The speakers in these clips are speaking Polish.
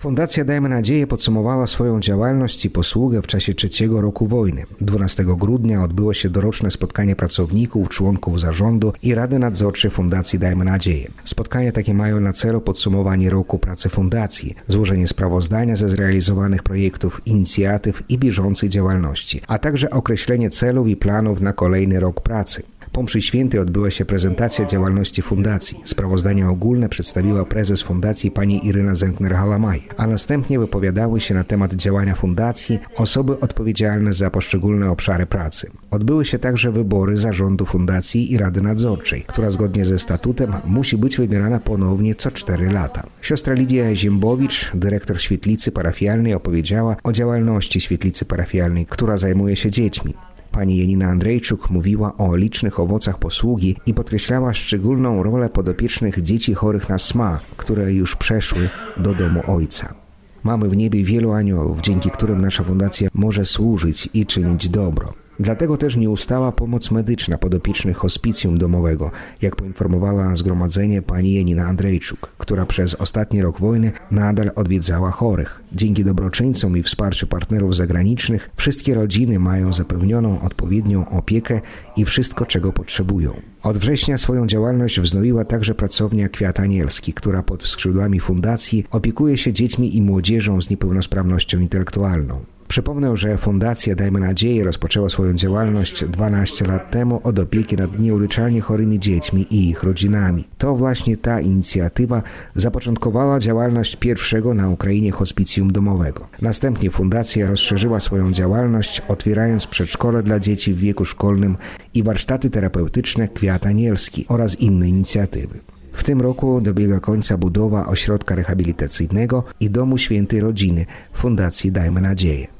Fundacja Dajmy Nadzieję podsumowała swoją działalność i posługę w czasie trzeciego roku wojny. 12 grudnia odbyło się doroczne spotkanie pracowników, członków zarządu i Rady Nadzorczej Fundacji Dajmy Nadzieję. Spotkania takie mają na celu podsumowanie roku pracy fundacji, złożenie sprawozdania ze zrealizowanych projektów, inicjatyw i bieżącej działalności, a także określenie celów i planów na kolejny rok pracy. Po mszy świętej odbyła się prezentacja działalności fundacji. Sprawozdanie ogólne przedstawiła prezes fundacji pani Iryna Zentner-Halamaj, a następnie wypowiadały się na temat działania fundacji osoby odpowiedzialne za poszczególne obszary pracy. Odbyły się także wybory zarządu fundacji i Rady Nadzorczej, która zgodnie ze statutem musi być wybierana ponownie co cztery lata. Siostra Lidia Ziembowicz, dyrektor świetlicy parafialnej, opowiedziała o działalności świetlicy parafialnej, która zajmuje się dziećmi. Pani Janina Andrzejczuk mówiła o licznych owocach posługi i podkreślała szczególną rolę podopiecznych dzieci chorych na SMA, które już przeszły do domu ojca. Mamy w niebie wielu aniołów, dzięki którym nasza fundacja może służyć i czynić dobro. Dlatego też nie ustała pomoc medyczna podopiecznych hospicjum domowego, jak poinformowała zgromadzenie pani Janina Andrzejczuk, która przez ostatni rok wojny nadal odwiedzała chorych. Dzięki dobroczyńcom i wsparciu partnerów zagranicznych wszystkie rodziny mają zapewnioną odpowiednią opiekę i wszystko, czego potrzebują. Od września swoją działalność wznowiła także pracownia Kwiat Anielski, która pod skrzydłami fundacji opiekuje się dziećmi i młodzieżą z niepełnosprawnością intelektualną. Przypomnę, że Fundacja Dajmy Nadzieję rozpoczęła swoją działalność 12 lat temu od opieki nad nieuleczalnie chorymi dziećmi i ich rodzinami. To właśnie ta inicjatywa zapoczątkowała działalność pierwszego na Ukrainie hospicjum domowego. Następnie fundacja rozszerzyła swoją działalność, otwierając przedszkole dla dzieci w wieku szkolnym i warsztaty terapeutyczne Kwiat Anielski oraz inne inicjatywy. W tym roku dobiega końca budowa ośrodka rehabilitacyjnego i Domu Świętej Rodziny Fundacji Dajmy Nadzieję.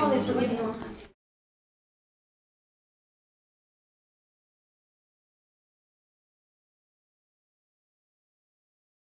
放在直播间？